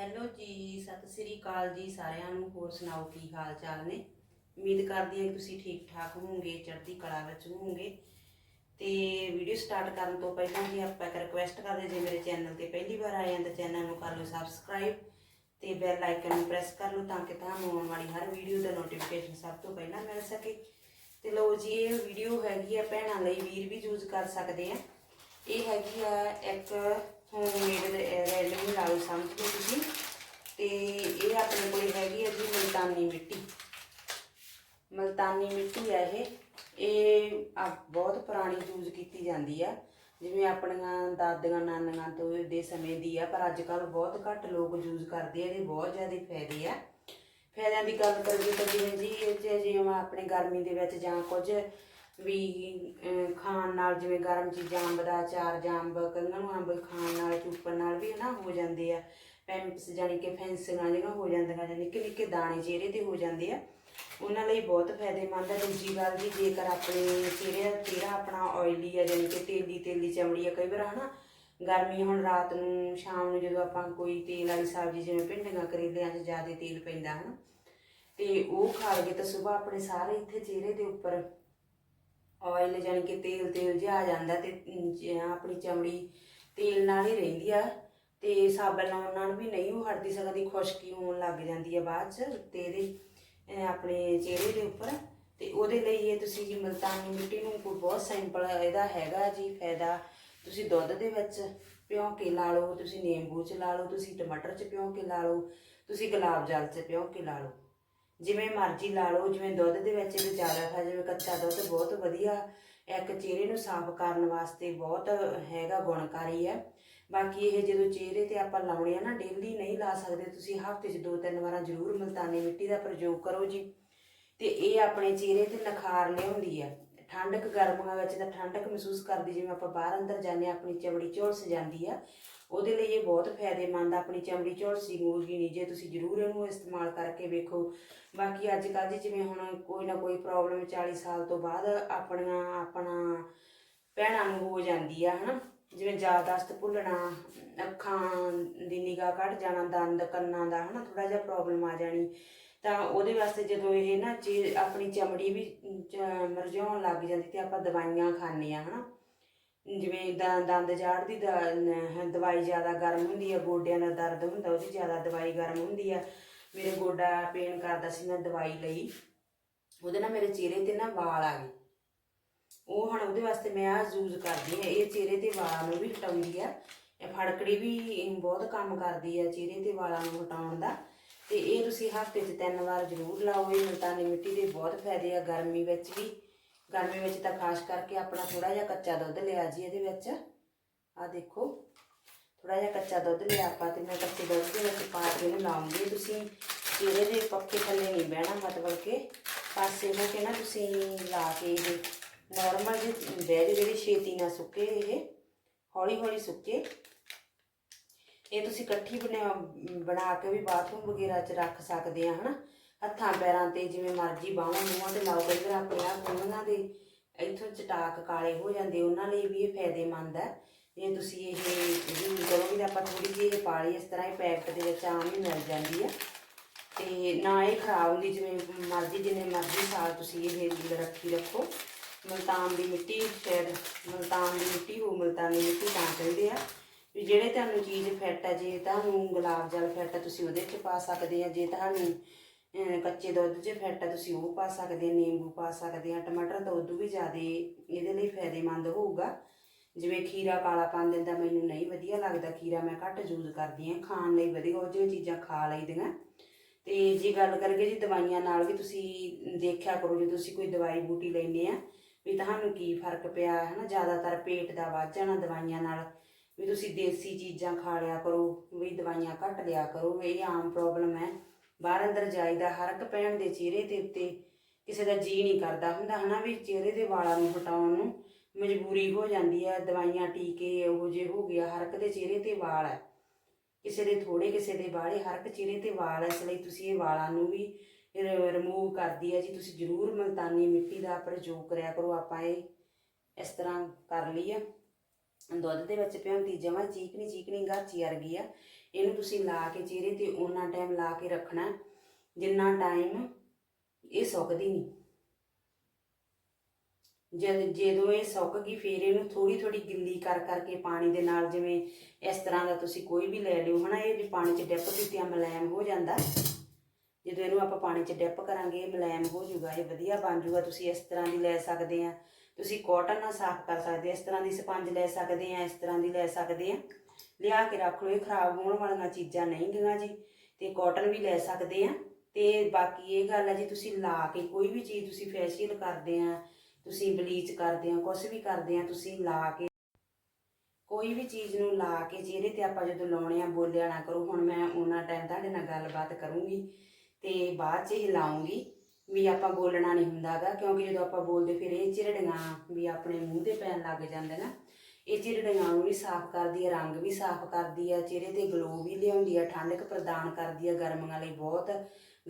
Hello ਜੀ, ਸਤਿ ਸ੍ਰੀ ਅਕਾਲ ਜੀ ਸਾਰਿਆਂ ਨੂੰ, ਹੋਰ ਸੁਣਾਓ ਕੀ ਹਾਲ ਚਾਲ ਨੇ? ਉਮੀਦ ਕਰਦੀ ਹਾਂ ਕਿ ਤੁਸੀਂ ਠੀਕ ਠਾਕ ਹੋਵੋਗੇ, ਚੜ੍ਹਦੀ ਕਲਾ ਵਿੱਚ ਹੋਵੋਗੇ। ਤੇ ਵੀਡੀਓ ਸਟਾਰਟ ਕਰਨ ਤੋਂ ਪਹਿਲਾਂ ਜੀ ਆਪਾਂ ਇੱਕ ਰਿਕੁਐਸਟ ਕਰਦੇ ਜੇ ਮੇਰੇ ਚੈਨਲ ਤੇ ਪਹਿਲੀ ਵਾਰ ਆਏ ਹਾਂ ਤਾਂ ਚੈਨਲ ਨੂੰ ਕਰ ਲਓ ਸਬਸਕ੍ਰਾਈਬ ਤੇ ਬੈਲ ਆਈਕਨ ਨੂੰ ਪ੍ਰੈਸ ਕਰ ਲਓ ਤਾਂ ਕਿ ਤੁਹਾਨੂੰ ਆਉਣ ਵਾਲੀ ਹਰ ਵੀਡੀਓ ਦਾ ਨੋਟੀਫਿਕੇਸ਼ਨ ਸਭ ਤੋਂ ਪਹਿਲਾਂ ਮਿਲ ਸਕੇ। ਤੇ ਲਓ ਜੀ, ਇਹ ਵੀਡੀਓ ਹੈਗੀ ਆ, ਭੈਣਾਂ ਲਈ ਵੀਰ ਵੀ ਯੂਜ਼ ਕਰ ਸਕਦੇ ਆ। ਇਹ ਹੈਗੀ ਆ ਇੱਕ ਹੋਮਮੇਡ ਰੈਲਮੀ ਲਾ ਲਓ ਸਮਝ ਲਓ ਤੁਸੀਂ? ਤੇ ਇਹ ਆਪਣੇ ਕੋਲ ਹੈਗੀ ਹੈ ਜੀ ਮਲਤਾਨੀ ਮਿੱਟੀ। ਮਲਤਾਨੀ ਮਿੱਟੀ ਹੈ ਇਹ। ਇਹ ਬਹੁਤ ਪੁਰਾਣੀ ਯੂਜ਼ ਕੀਤੀ ਜਾਂਦੀ ਆ। ਜਿਵੇਂ ਆਪਣੀਆਂ ਦਾਦੀਆਂ, ਨਾਨੀਆਂ ਤੋਂ ਦੇ ਸਮੇਂ ਦੀ ਆ, ਪਰ ਅੱਜ ਕੱਲ ਬਹੁਤ ਘੱਟ ਲੋਕ ਯੂਜ਼ ਕਰਦੇ ਆ, ਇਹਦੇ ਬਹੁਤ ਜ਼ਿਆਦਾ ਫਾਇਦੇ ਆ। ਫਾਇਦਿਆਂ ਦੀ ਗੱਲ ਕਰੀਏ ਤਾਂ ਜਿਵੇਂ ਜੀ ਇਹ ਜਿਵੇਂ ਆਪਣੇ ਗਰਮੀ ਦੇ ਵਿੱਚ ਜਾਂ ਕੁਝ ਵੀ ਅਹ, ਖਾਣ ਨਾਲ ਜਿਵੇਂ ਗਰਮ ਚੀਜ਼ਾਂ ਅੰਬ ਦਾ ਅਚਾਰ ਜਾਂ ਅੰਬ ਕਈਆਂ ਨੂੰ ਅੰਬ ਖਾਣ ਨਾਲ ਚੂਪਣ ਨਾਲ ਵੀ ਹਨਾ ਹੋ ਜਾਂਦੇ ਆ। ਪੈਂਪਸ ਜਾਨੀ ਕਿ ਫੈਂਸੀਆਂ ਜਿਹੜੀਆਂ ਹੋ ਜਾਂਦੀਆਂ ਜਾਂ ਨਿੱਕੇ ਨਿੱਕੇ ਦਾਣੇ ਚਿਹਰੇ ਤੇ ਹੋ ਜਾਂਦੇ ਆ। ਉਹਨਾਂ ਲਈ ਬਹੁਤ ਫਾਇਦੇਮੰਦ ਹੈ ਦੂਜੀ ਗੱਲ ਵੀ ਜੇਕਰ ਆਪਣੇ ਚਿਹਰੇ ਦਾ ਚਿਹਰਾ ਆਪਣਾ ਆਇਲੀ ਆ ਜਾਨੀ ਕਿ ਤੇਲੀ ਤੇਲੀ ਚਮੜੀ ਆ ਕਈ ਵਾਰ ਹਨਾ ਗਰਮੀ ਹੁਣ ਰਾਤ ਨੂੰ ਸ਼ਾਮ ਨੂੰ ਜਦੋਂ ਆਪਾਂ ਕੋਈ ਤੇਲ ਵਾਲੀ ਸਬਜ਼ੀ ਜਿਵੇਂ ਭਿੰਡੀਆਂ ਕਰੇਲਿਆਂ 'ਚ ਜ਼ਿਆਦਾ ਤੇਲ ਪੈਂਦਾ ਹਨਾ ਤੇ ਉਹ ਖਾ ਲਈਏ ਤਾਂ ਸਵੇਰ ਆਪਣੇ ਸਾਰੇ ਇੱਥੇ ਚਿਹਰੇ ਦੇ ਉੱਪਰ ਆਇਲ ਜਾਨੀ ਕਿ ਤੇਲ ਤੇਲ ਜਿਹਾ ਆ ਜਾਂਦਾ ਤੇ ਅਮ, ਆਪਣੀ ਚਮੜੀ ਤੇਲ ਨਾਲ ਹੀ ਰਹਿੰਦੀ ਆ ਤੇ ਸਾਬਣ ਲਾਉਣ ਨਾਲ ਵੀ ਨਹੀਂ ਉਹ ਹਟਦੀ ਸਕਦੀ ਖੁਸ਼ਕੀ ਹੋਣ ਲੱਗ ਜਾਂਦੀ ਆ ਬਾਅਦ ਚ ਤੇ ਇਹਦੇ ਅਹ, ਆਪਣੇ ਚਿਹਰੇ ਦੇ ਉੱਪਰ ਤੇ ਉਹਦੇ ਲਈ ਇਹ ਤੁਸੀਂ ਜੀ ਮਲਤਾਨੀ ਮਿੱਟੀ ਨੂੰ ਕੋਈ ਬਹੁਤ ਸਿੰਪਲ ਇਹਦਾ ਹੈਗਾ ਜੀ ਫਾਇਦਾ ਤੁਸੀਂ ਦੁੱਧ ਦੇ ਵਿੱਚ ਭਿਉਂ ਕੇ ਲਾ ਲਓ ਤੁਸੀਂ ਨਿੰਬੂ ਚ ਲਾ ਲਓ ਤੁਸੀਂ ਟਮਾਟਰ ਚ ਭਿਉਂ ਕੇ ਲਾ ਲਓ ਤੁਸੀਂ ਗੁਲਾਬ ਜਲ ਚ ਭਿਉਂ ਕੇ ਲਾ ਲਓ। ਜਿਵੇਂ ਮਰਜ਼ੀ ਲਾ ਲਓ, ਜਿਵੇਂ ਦੁੱਧ ਦੇ ਵਿੱਚ ਇਹ ਜ਼ਿਆਦਾ ਖਾ ਜਿਵੇਂ, ਕੱਚਾ ਦੁੱਧ ਬਹੁਤ ਵਧੀਆ। ਇੱਕ ਚਿਹਰੇ ਨੂੰ ਸਾਫ਼ ਕਰਨ ਵਾਸਤੇ ਬਹੁਤ ਹੈਗਾ, ਗੁਣਕਾਰੀ ਹੈ। ਬਾਕੀ ਇਹ ਜਦੋਂ ਚਿਹਰੇ ਤੇ ਆਪਾਂ ਲਾਉਣੇ ਆ ਨਾ ਡੇਲੀ ਨਹੀਂ ਲਾ ਸਕਦੇ, ਤੁਸੀਂ ਹਫ਼ਤੇ 'ਚ ਦੋ ਤਿੰਨ ਵਾਰਾਂ ਜ਼ਰੂਰ ਮਲਤਾਨੀ ਮਿੱਟੀ ਦਾ ਪ੍ਰਯੋਗ ਕਰੋ ਜੀ। ਤੇ ਇਹ ਆਪਣੇ ਚਿਹਰੇ ਤੇ ਨਿਖਾਰ ਲਿਆਉਂਦੀ ਹੈ। ਠੰਡਕ ਗਰਮੀਆਂ ਵਿੱਚ ਤਾਂ ਠੰਡਕ ਮਹਿਸੂਸ ਕਰਦੀ, ਜਿਵੇਂ ਆਪਾਂ ਬਾਹਰ ਅੰਦਰ ਜਾਂਦੇ ਹਾਂ, ਆਪਣੀ ਚਮੜੀ ਝੋਲ ਜਾਂਦੀ ਆ। ਉਹਦੇ ਲਈ ਇਹ ਬਹੁਤ ਫਾਇਦੇਮੰਦ ਆਪਣੀ ਚਮੜੀ ਝੁਲਸੀ ਗੂਗੀ ਨਹੀਂ, ਜੇ ਤੁਸੀਂ ਜ਼ਰੂਰ ਇਹਨੂੰ ਇਸਤੇਮਾਲ ਕਰਕੇ ਵੇਖੋ। ਬਾਕੀ ਅੱਜ ਕੱਲ੍ਹ ਜੀ ਜਿਵੇਂ ਹੁਣ ਕੋਈ ਨਾ ਕੋਈ ਪ੍ਰੋਬਲਮ 40 ਸਾਲ ਤੋਂ ਬਾਅਦ ਆਪਣੀਆਂ, ਆਪਣਾ ਭੈਣਾਂ ਨੂੰ ਹੋ ਜਾਂਦੀ ਆ, ਹਨਾ। ਜਿਵੇਂ ਯਾਦਾਸ਼ਤ ਭੁੱਲਣਾ, ਅੱਖਾਂ ਦੀ ਨਿਗਾਹ ਘਟ ਜਾਣਾ, ਦੰਦ ਕੰਨਾਂ ਦਾ, ਹਨਾ ਥੋੜਾ ਜਿਹਾ ਪ੍ਰੋਬਲਮ ਆ ਜਾਣੀ। ਤਾਂ ਉਹਦੇ ਵਾਸਤੇ ਜਦੋਂ ਇਹ ਨਾ ਚੀਜ਼ ਆਪਣੀ ਚਮੜੀ ਵੀ ਮਰਝਾਉਣ ਲੱਗ ਜਾਂਦੀ ਤੇ ਆਪਾਂ ਦਵਾਈਆਂ ਖਾਂਦੇ ਆ, ਹਨਾ। ਜਿਵੇਂ ਦ- ਦੰਦ ਝਾੜ ਦੀ ਦ- ਦਵਾਈ ਜ਼ਿਆਦਾ ਗਰਮ ਹੁੰਦੀ ਆ, ਗੋਡਿਆਂ ਦਾ ਦਰਦ ਹੁੰਦਾ, ਉਹਦੀ ਜ਼ਿਆਦਾ ਦਵਾਈ ਗਰਮ ਹੁੰਦੀ ਆ। ਮੇਰੇ ਗੋਡਾ ਪੇਨ ਕਰਦਾ ਸੀ ਮੈਂ ਦਵਾਈ ਲਈ। ਉਹਦੇ ਨਾਲ ਮੇਰੇ ਚਿਹਰੇ ਤੇ ਨਾ ਵਾਲ ਆ ਗਏ। ਉਹ ਹੁਣ ਉਹਦੇ ਵਾਸਤੇ ਮੈਂ ਆ ਯੂਜ਼ ਕਰਦੀ ਆ ਇਹ ਚਿਹਰੇ ਤੇ ਵਾਲਾਂ ਨੂੰ ਵੀ ਹਟਾਉਂਦੀ ਆ। ਇਹ ਫੜਕੜੀ ਵੀ ਬਹੁਤ ਕੰਮ ਕਰਦੀ ਆ ਚਿਹਰੇ ਤੇ ਵਾਲਾਂ ਨੂੰ ਹਟਾਉਣ ਦਾ। ਤੇ ਇਹ ਤੁਸੀਂ ਹਫ਼ਤੇ 'ਚ ਤਿੰਨ ਵਾਰ ਜ਼ਰੂਰ ਲਾਓ, ਇਹ ਮੁਲਤਾਨੀ ਮਿੱਟੀ ਦੇ ਬਹੁਤ ਫਾਇਦੇ ਆ, ਗਰਮੀ ਵਿੱਚ ਵੀ। ਗਰਮੀ ਵਿੱਚ ਤਾਂ ਖਾਸ ਕਰਕੇ ਆਪਣਾ ਥੋੜਾ ਜਿਹਾ ਕੱਚਾ ਦੁੱਧ ਲਿਆ ਜੀ ਇਹਦੇ ਵਿੱਚ। ਆ ਦੇਖੋ ਥੋੜਾ ਜਿਹਾ ਕੱਚਾ ਦੁੱਧ ਲਿਆ ਆਪਾਂ ਤੇ ਮੈਂ ਕੱਚੇ ਦੁੱਧ ਦੇ ਵਿੱਚ ਪਾ ਕੇ ਇਹਨੂੰ ਲਾਉਂਗੀ। ਤੁਸੀਂ ਚਿਹਰੇ ਦੇ ਪੱਕੇ ਥੱਲੇ ਨਹੀਂ ਬਹਿਣਾ ਮਤਲਬ ਕਿ ਪਾਸੇ ਨੂੰ ਕਿ ਨਾ ਤੁਸੀਂ ਲਾ ਕੇ ਇਹ ਨਾਰਮਲ ਜਿਹੀ ਬਹਿ ਜਿਹੜੀ ਛੇਤੀ ਨਾ ਸੁੱਕੇ ਇਹ। ਹੌਲੀ ਹੌਲੀ ਸੁੱਕੇ। ਇਹ ਤੁਸੀਂ ਇਕੱਠੀ ਬਣਾ ਬਣਾ ਕੇ ਵੀ ਬਾਥਰੂਮ ਵਗੈਰਾ 'ਚ ਰੱਖ ਸਕਦੇ ਆ, ਹਨਾ? ਹੱਥਾਂ ਪੈਰਾਂ ਤੇ ਜਿਵੇਂ ਮਰਜ਼ੀ ਬਾਹਾਂ ਮੂੰਹਾਂ ਤੇ ਲਾਓ ਕਈ ਵਾਰ ਆਪਣੇ ਆਪ ਉਹਨਾਂ ਦੇ ਇੱਥੋਂ ਚਟਾਕ ਕਾਲੇ ਹੋ ਜਾਂਦੇ, ਉਹਨਾਂ ਲਈ ਵੀ ਇਹ ਫਾਇਦੇਮੰਦ ਹੈ। ਜੇ ਤੁਸੀਂ ਇਹ ਯੂਜ਼ ਕਰੋਗੇ ਤਾਂ ਆਪਾਂ ਥੋੜੀ ਜਿਹੀ ਇਹ ਪਾ ਲਈ ਇਸ ਤਰ੍ਹਾਂ ਇਹ ਪੈਕਟ ਦੇ ਵਿੱਚ ਆਮ ਹੀ ਮਿਲ ਜਾਂਦੀ ਹੈ। ਤੇ ਨਾ ਇਹ ਖਰਾਬ ਹੁੰਦੀ, ਜਿਵੇਂ ਮਰਜ਼ੀ, ਜਿੰਨੇ ਮਰਜ਼ੀ ਸਾਲ ਤੁਸੀਂ ਇਹ ਰੱਖੀ ਰੱਖੋ। ਮਲਤਾਨ ਦੀ ਮਿੱਟੀ, ਸ਼ਾਇਦ ਮਲਤਾਨ ਦੀ ਮਿੱਟੀ ਹੋ ਮਲਤਾਨੀ ਮਿੱਟੀ ਤਾਂ ਕਹਿੰਦੇ ਆ ਵੀ ਜਿਹੜੇ ਤੁਹਾਨੂੰ ਚੀਜ਼ ਫਿੱਟ ਹੈ, ਜੇ ਤੁਹਾਨੂੰ ਗੁਲਾਬ ਜਲ ਫਿੱਟ ਆ ਤੁਸੀਂ ਉਹਦੇ 'ਚ ਪਾ ਸਕਦੇ ਆ। ਜੇ ਤੁਹਾਨੂੰ ਕੱਚੇ ਦੁੱਧ 'ਚ ਫੈਟ ਆ ਤੁਸੀਂ ਉਹ ਪਾ ਸਕਦੇ ਆ ਨਿੰਬੂ ਪਾ ਸਕਦੇ ਆ ਟਮਾਟਰ ਤਾਂ ਉਦੋਂ ਵੀ ਜ਼ਿਆਦਾ ਇਹਦੇ ਲਈ ਫਾਇਦੇਮੰਦ ਹੋਊਗਾ। ਜਿਵੇਂ ਖੀਰਾ ਕਾਲਾ ਪਾਣ ਦਿੰਦਾ, ਮੈਨੂੰ ਨਹੀਂ ਵਧੀਆ ਲੱਗਦਾ ਖੀਰਾ, ਮੈਂ ਘੱਟ ਯੂਜ਼ ਕਰਦੀ ਆ ਖਾਣ ਲਈ ਵਧੀਆ, ਉਹ ਜਿਹੀਆਂ ਚੀਜ਼ਾਂ ਖਾ ਲਈਦੀਆਂ। ਤੇ ਜੇ ਗੱਲ ਕਰੀਏ ਜੀ ਦਵਾਈਆਂ ਨਾਲ ਵੀ ਤੁਸੀਂ ਦੇਖਿਆ ਕਰੋ, ਜੇ ਤੁਸੀਂ ਕੋਈ ਦਵਾਈ ਬੂਟੀ ਲੈਂਦੇ ਆ, ਵੀ ਤੁਹਾਨੂੰ ਕੀ ਫ਼ਰਕ ਪਿਆ ਹੈ ਨਾ ਜ਼ਿਆਦਾਤਰ ਪੇਟ ਦਾ ਵੱਧ ਜਾਣਾ ਦਵਾਈਆਂ ਨਾਲ, ਵੀ ਤੁਸੀਂ ਦੇਸੀ ਚੀਜ਼ਾਂ ਖਾ ਲਿਆ ਕਰੋ, ਵੀ ਦਵਾਈਆਂ ਘੱਟ ਲਿਆ ਕਰੋ, ਇਹ ਆਮ ਪ੍ਰੋਬਲਮ ਹੈ। ਬਾਹਰ ਅੰਦਰ ਜਾਈਦਾ, ਹਰ ਇੱਕ ਭੈਣ ਦੇ ਚਿਹਰੇ ਦੇ ਉੱਤੇ ਕਿਸੇ ਦਾ ਜੀ ਨਹੀਂ ਕਰਦਾ ਹੁੰਦਾ, ਹਨਾ ਵੀ ਚਿਹਰੇ ਦੇ ਵਾਲਾਂ ਨੂੰ ਹਟਾਉਣ ਨੂੰ ਮਜਬੂਰੀ ਹੋ ਜਾਂਦੀ ਹੈ ਦਵਾਈਆਂ, ਟੀਕੇ ਉਹੋ ਜਿਹੇ ਹੋ ਗਿਆ ਹਰ ਇੱਕ ਦੇ ਚਿਹਰੇ ਤੇ ਵਾਲ ਹੈ ਕਿਸੇ ਦੇ ਥੋੜੇ ਕਿਸੇ ਦੇ ਬਾਹਲੇ, ਹਰ ਇੱਕ ਚਿਹਰੇ ਤੇ ਵਾਲ ਹੈ ਇਸ ਲਈ ਤੁਸੀਂ ਇਹ ਵਾਲਾਂ ਨੂੰ ਵੀ ਰਿਮੂਵ ਕਰਦੀ ਹੈ ਜੀ, ਤੁਸੀਂ ਜ਼ਰੂਰ ਮਲਤਾਨੀ ਮਿੱਟੀ ਦਾ ਪ੍ਰਯੋਗ ਕਰਿਆ ਕਰੋ, ਆਪਾਂ ਇਹ ਇਸ ਤਰ੍ਹਾਂ ਕਰ ਲਈ ਆ। ਦੁੱਧ ਦੇ ਵਿੱਚ ਭਿਉਂਦੀ ਜਮਾਂ ਚੀਕਣੀ ਚੀਕਣੀ ਗਾਚੀ ਵਰਗੀ ਆ। ਇਹਨੂੰ ਤੁਸੀਂ ਲਾ ਕੇ ਚਿਹਰੇ ਤੇ ਉਹਨਾਂ ਟਾਈਮ ਲਾ ਕੇ ਰੱਖਣਾ ਜਿੰਨਾ ਟਾਈਮ ਇਹ ਸੁੱਕਦੀ ਨਹੀਂ। ਜਦ, ਜਦੋਂ ਇਹ ਸੁੱਕ ਗਈ, ਫਿਰ ਇਹਨੂੰ ਥੋੜੀ ਥੋੜੀ ਗਿੱਲੀ ਕਰ ਕਰਕੇ ਪਾਣੀ ਦੇ ਨਾਲ ਜਿਵੇਂ ਇਸ ਤਰ੍ਹਾਂ ਦਾ ਤੁਸੀਂ ਕੋਈ ਵੀ ਲੈ ਲਿਓ, ਹਨਾ, ਇਹ ਵੀ ਪਾਣੀ 'ਚ ਡਿੱਪ ਦਿੱਤਿਆਂ ਮੁਲਾਇਮ ਹੋ ਜਾਂਦਾ। ਜਦੋਂ ਇਹਨੂੰ ਆਪਾਂ ਪਾਣੀ 'ਚ ਡਿੱਪ ਕਰਾਂਗੇ, ਇਹ ਮੁਲਾਇਮ ਹੋ ਜਾਊਗਾ, ਇਹ ਵਧੀਆ ਬਣ ਜਾਊਗਾ, ਤੁਸੀਂ ਇਸ ਤਰ੍ਹਾਂ ਦੀ ਲੈ ਸਕਦੇ ਆ। ਤੁਸੀਂ ਕਾਟਨ ਨਾਲ ਸਾਫ਼ ਕਰ ਸਕਦੇ ਇਸ ਤਰ੍ਹਾਂ ਦੀ ਸਪੰਜ ਲੈ ਸਕਦੇ ਆ, ਇਸ ਤਰ੍ਹਾਂ ਦੀ ਲੈ ਸਕਦੇ ਆ। ਲਿਆ ਕੇ ਰੱਖ ਲਓ, ਇਹ ਖਰਾਬ ਹੋਣ ਵਾਲੀਆਂ ਚੀਜ਼ਾਂ ਨਹੀਂ ਗੀਆਂ ਜੀ। ਤੇ ਕਾਟਨ ਵੀ ਲੈ ਸਕਦੇ ਆ। ਤੇ ਬਾਕੀ ਇਹ ਗੱਲ ਹੈ ਜੀ, ਤੁਸੀਂ ਲਾ ਕੇ ਕੋਈ ਵੀ ਚੀਜ਼ ਤੁਸੀਂ ਫੈਸ਼ੀਅਲ ਕਰਦੇ ਆ, ਤੁਸੀਂ ਬਲੀਚ ਕਰਦੇ ਆ ਕੁਝ ਵੀ ਕਰਦੇ ਆ, ਤੁਸੀਂ ਲਾ ਕੇ ਕੋਈ ਵੀ ਚੀਜ਼ ਨੂੰ ਲਾ ਕੇ ਚਿਹਰੇ ਤੇ ਆਪਾਂ ਜਦੋਂ ਲਾਉਣੇ ਆ, ਬੋਲਿਆ ਨਾ ਕਰੋ। ਹੁਣ ਮੈਂ ਉਹਨਾਂ ਟਾਈਮ ਤੁਹਾਡੇ ਨਾਲ ਗੱਲਬਾਤ ਕਰੂੰਗੀ ਤੇ ਬਾਅਦ ਚ ਹੀ ਹਿਲਾਉਂਗੀ ਵੀ ਆਪਾਂ ਬੋਲਣਾ ਨਹੀਂ ਹੁੰਦਾਗਾ ਕਿਉਂਕਿ ਜਦੋਂ ਆਪਾਂ ਬੋਲਦੇ ਫਿਰ ਇਹ ਚਿਰੜੀਆਂ ਵੀ ਆਪਣੇ ਮੂੰਹ ਤੇ ਪੈਣ ਲੱਗ ਜਾਂਦੇ ਨਾ। ਇਹ ਚਿਰੜੀਆਂ ਨੂੰ ਵੀ ਸਾਫ਼ ਕਰਦੀ ਹੈ ਰੰਗ ਵੀ ਸਾਫ਼ ਕਰਦੀ ਹੈ ਚਿਹਰੇ ਤੇ ਗਲੋ ਵੀ ਲਿਆਉਂਦੀ ਹੈ ਠੰਡਕ ਪ੍ਰਦਾਨ ਕਰਦੀ ਹੈ ਗਰਮੀਆਂ ਲਈ ਬਹੁਤ।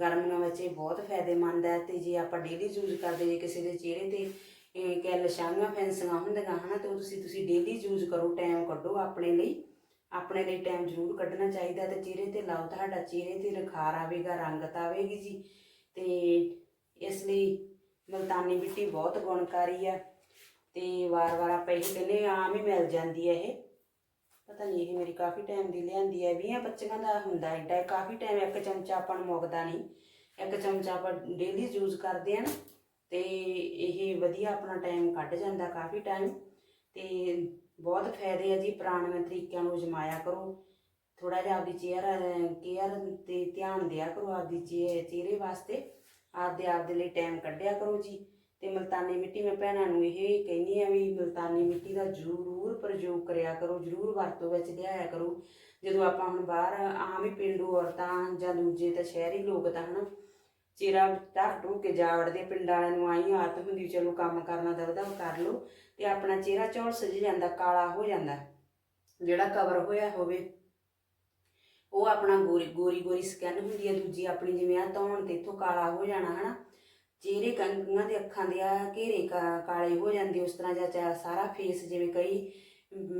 ਗਰਮੀਆਂ ਵਿੱਚ ਇਹ ਬਹੁਤ ਫਾਇਦੇਮੰਦ ਹੈ ਤੇ ਜੇ ਆਪਾਂ ਡੇਲੀ ਯੂਜ਼ ਕਰਦੇ, ਜੇ ਕਿਸੇ ਦੇ ਚਿਹਰੇ ਤੇ, ਇਹ ਕਹਿ ਲਸ਼ਾਂਗਾਂ ਫੈਂਸੀਆਂ ਹੁੰਦੀਆਂ ਹਨਾ, ਤੇ ਉਹ ਤੁਸੀਂ ਤੁਸੀਂ ਡੇਲੀ ਯੂਜ਼ ਕਰੋ ਟਾਈਮ ਕੱਢੋ ਆਪਣੇ ਲਈ। ਆਪਣੇ ਲਈ ਟਾਈਮ ਜ਼ਰੂਰ ਕੱਢਣਾ ਚਾਹੀਦਾ ਤੇ ਚਿਹਰੇ ਤੇ ਲਾਓ, ਤੁਹਾਡਾ ਚਿਹਰੇ ਤੇ ਨਿਖਾਰ ਆਵੇਗਾ ਰੰਗਤ ਆਵੇਗੀ ਜੀ। ਤੇ ਇਸ ਲਈ ਮਲਤਾਨੀ ਮਿੱਟੀ ਬਹੁਤ ਗੁਣਕਾਰੀ ਆ ਤੇ ਵਾਰ-ਵਾਰ ਆਪਾਂ ਇਹ ਕਹਿੰਦੇ ਆਮ ਹੀ ਮਿਲ ਜਾਂਦੀ ਹੈ ਇਹ। ਪਤਾ ਨਹੀਂ ਇਹ ਮੇਰੀ ਕਾਫੀ ਟਾਈਮ ਦੀ ਲਿਆਂਦੀ ਹੈ 20 25 ਦਾ ਹੁੰਦਾ ਐਡਾ ਕਾਫੀ ਟਾਈਮ ਇੱਕ ਚਮਚਾ ਆਪਾਂ ਨੂੰ ਮੁੱਕਦਾ ਨਹੀਂ। ਇੱਕ ਚਮਚਾ ਆਪਾਂ ਡੇਲੀ ਯੂਜ਼ ਕਰਦੇ ਆ ਨਾ, ਤੇ ਇਹ ਵਧੀਆ ਆਪਣਾ ਟਾਈਮ ਕੱਢ ਜਾਂਦਾ ਕਾਫੀ ਟਾਈਮ ਤੇ ਬਹੁਤ ਫਾਇਦੇ ਆ ਜੀ ਪੁਰਾਣੇ ਤਰੀਕਿਆਂ ਨੂੰ ਅਜਮਾਇਆ ਕਰੋ। ਥੋੜਾ ਜਿਹਾ ਆਪਦੀ ਚਿਹਰਾ ਕੇਅਰ ਤੇ ਧਿਆਨ ਦਿਆ ਕਰੋ ਆਪਦੀ ਚਿਹ- ਚਿਹਰੇ ਵਾਸਤੇ। ਆਪਦੇ ਆਪਦੇ ਲਈ ਟਾਈਮ ਕੱਢਿਆ ਕਰੋ ਜੀ। ਤੇ ਮਲਤਾਨੀ ਮਿੱਟੀ ਮੈਂ ਭੈਣਾਂ ਨੂੰ ਇਹ ਕਹਿੰਦੀ ਆ ਵੀ ਮਲਤਾਨੀ ਮਿੱਟੀ ਦਾ ਜ਼ਰੂਰ ਪ੍ਰਯੋਗ ਕਰਿਆ ਕਰੋ, ਜ਼ਰੂਰ ਵਰਤੋਂ ਵਿੱਚ ਲਿਆਇਆ ਕਰੋ। ਜਦੋਂ ਆਪਾਂ ਹੁਣ ਬਾਹਰ ਆਮ ਹੀ ਪਿੰਡੂ ਔਰਤਾਂ ਜਾਂ ਦੂਜੇ ਤਾਂ ਸ਼ਹਿਰੀ ਲੋਕ ਤਾਂ ਹਨਾ ਚਿਹਰਾ ਢੱਕ ਢੂ ਕੇ ਜਾ ਵੜਦੇ ਪਿੰਡਾਂ ਵਾਲਿਆਂ ਨੂੰ ਆਈ ਆਦਤ ਹੁੰਦੀ ਚਲੋ ਕੰਮ ਕਰਨਾ ਦਵਦਾ ਕਰ ਲਓ ਤੇ ਆਪਣਾ ਚਿਹਰਾ ਝੋਲ ਸਜ ਜਾਂਦਾ, ਕਾਲਾ ਹੋ ਜਾਂਦਾ। ਜਿਹੜਾ ਕਵਰ ਹੋਇਆ ਹੋਵੇ। ਉਹ ਆਪਣਾ ਗੋਰੀ ਗੋਰੀ ਗੋਰੀ ਸਕਿਨ ਹੁੰਦੀ ਹੈ ਦੂਜੀ ਆਪਣੀ ਜਿਵੇਂ ਆ ਧੌਣ ਤੇ ਇੱਥੋਂ ਕਾਲਾ ਹੋ ਜਾਣਾ, ਹਨਾ। ਚਿਹਰੇ ਕੰਗੀਆਂ ਦੇ ਅੱਖਾਂ ਦੇ ਆ ਘੇਰੇ ਕਾ- ਕਾਲੇ ਹੋ ਜਾਂਦੇ, ਉਸ ਤਰ੍ਹਾਂ ਜਾਂ ਚਾ- ਸਾਰਾ ਫੇਸ ਜਿਵੇਂ ਕਈ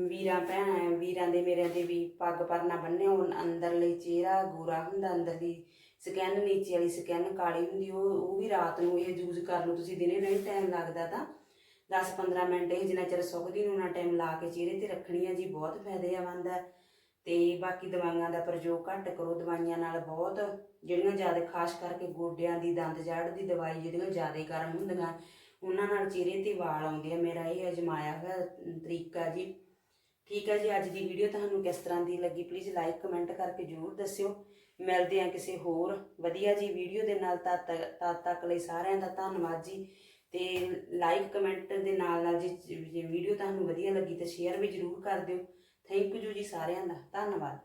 ਵੀਰਾਂ ਭੈਣਾਂ, ਵੀਰਾਂ ਦੇ ਮੇਰਿਆਂ ਦੇ ਵੀ ਪੱਗ ਪਰਨਾ ਬੰਨੇ ਹੋਣ ਅੰਦਰਲੀ ਚਿਹਰਾ ਗੋਰਾ ਹੁੰਦਾ ਅੰਦਰਲੀ ਸਕੈਨ ਨੀਚੇ ਵਾਲੀ ਸਕੈਨ ਕਾਲੀ ਹੁੰਦੀ, ਉਹ ਉਹ ਵੀ ਰਾਤ ਨੂੰ ਇਹ ਯੂਜ਼ ਕਰ ਲਓ ਤੁਸੀਂ ਦਿਨੇ ਨਹੀਂ ਟਾਈਮ ਲੱਗਦਾ ਤਾਂ। 10-15 ਮਿੰਟ ਇਹ ਜਿੰਨਾ ਚਿਰ ਸੁੱਕਦੀ ਨੂੰ ਨਾ ਟਾਈਮ ਲਾ ਕੇ ਚਿਹਰੇ ਤੇ ਰੱਖਣੀ ਹੈ ਜੀ, ਬਹੁਤ ਫਾਇਦੇਮੰਦ ਹੈ ਤੇ ਬਾਕੀ ਦਵਾਈਆਂ ਦਾ ਪ੍ਰਯੋਗ ਘੱਟ ਕਰੋ। ਦਵਾਈਆਂ ਨਾਲ ਬਹੁਤ ਜਿਹੜੀਆਂ ਜ਼ਿਆਦਾ, ਖਾਸ ਕਰਕੇ ਗੋਡਿਆਂ ਦੀ, ਦੰਦ ਜੜ ਦੀ ਦਵਾਈ ਜਿਹੜੀਆਂ ਜ਼ਿਆਦਾ ਗਰਮ ਹੁੰਦੀਆਂ, ਉਹਨਾਂ ਨਾਲ ਚਿਹਰੇ ਤੇ ਵਾਲ ਆਉਂਦੇ ਆ। ਮੇਰਾ ਇਹ ਅਜਮਾਇਆ ਹੋਇਆ ਤਰੀਕਾ ਜੀ। ਠੀਕ ਹੈ ਜੀ, ਅੱਜ ਦੀ ਵੀਡੀਓ ਤੁਹਾਨੂੰ ਕਿਸ ਤਰ੍ਹਾਂ ਦੀ ਲੱਗੀ? ਪਲੀਜ਼ ਲਾਈਕ ਕਮੈਂਟ ਕਰਕੇ ਜਰੂਰ ਦੱਸਿਓ। ਮਿਲਦੇ ਆ ਕਿਸੇ ਹੋਰ ਵਧੀਆ ਜੀ ਵੀਡੀਓ ਦੇ ਨਾਲ। ਤਦ ਤੱਕ ਤੱਕ ਲਈ ਸਾਰਿਆਂ ਦਾ ਧੰਨਵਾਦ ਜੀ। ਤੇ ਲਾਈਕ ਕਮੈਂਟ ਦੇ ਨਾਲ ਨਾਲ ਜੀ ਵੀਡੀਓ ਤੁਹਾਨੂੰ ਵਧੀਆ ਲੱਗੀ ਤਾਂ ਸ਼ੇਅਰ ਵੀ ਜਰੂਰ ਕਰ ਦਿਓ। ਥੈਂਕ ਯੂ ਜੀ ਸਾਰਿਆਂ ਦਾ ਧੰਨਵਾਦ।